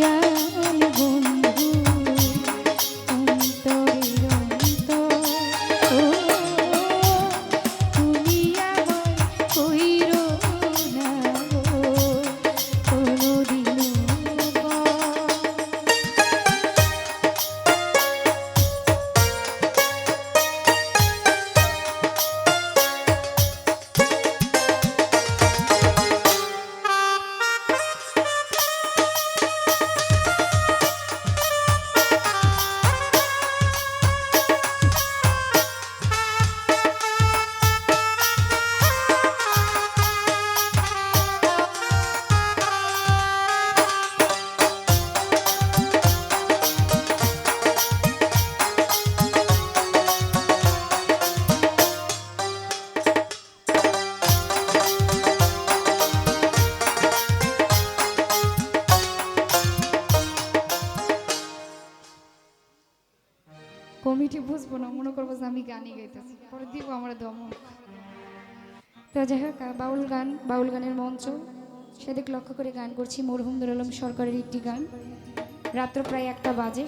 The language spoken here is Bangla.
জানব কমিটি বুঝব না, মনে করব যে আমি গানই গাইতেছি। পরে দিব আমার দমক তো যাই হোক বাউল গান, বাউল গানের মঞ্চ। সেদিক লক্ষ্য করে গান করছি। মরহুম দুর আলম সরকারের একটি গান। রাত্র প্রায় একটা বাজে।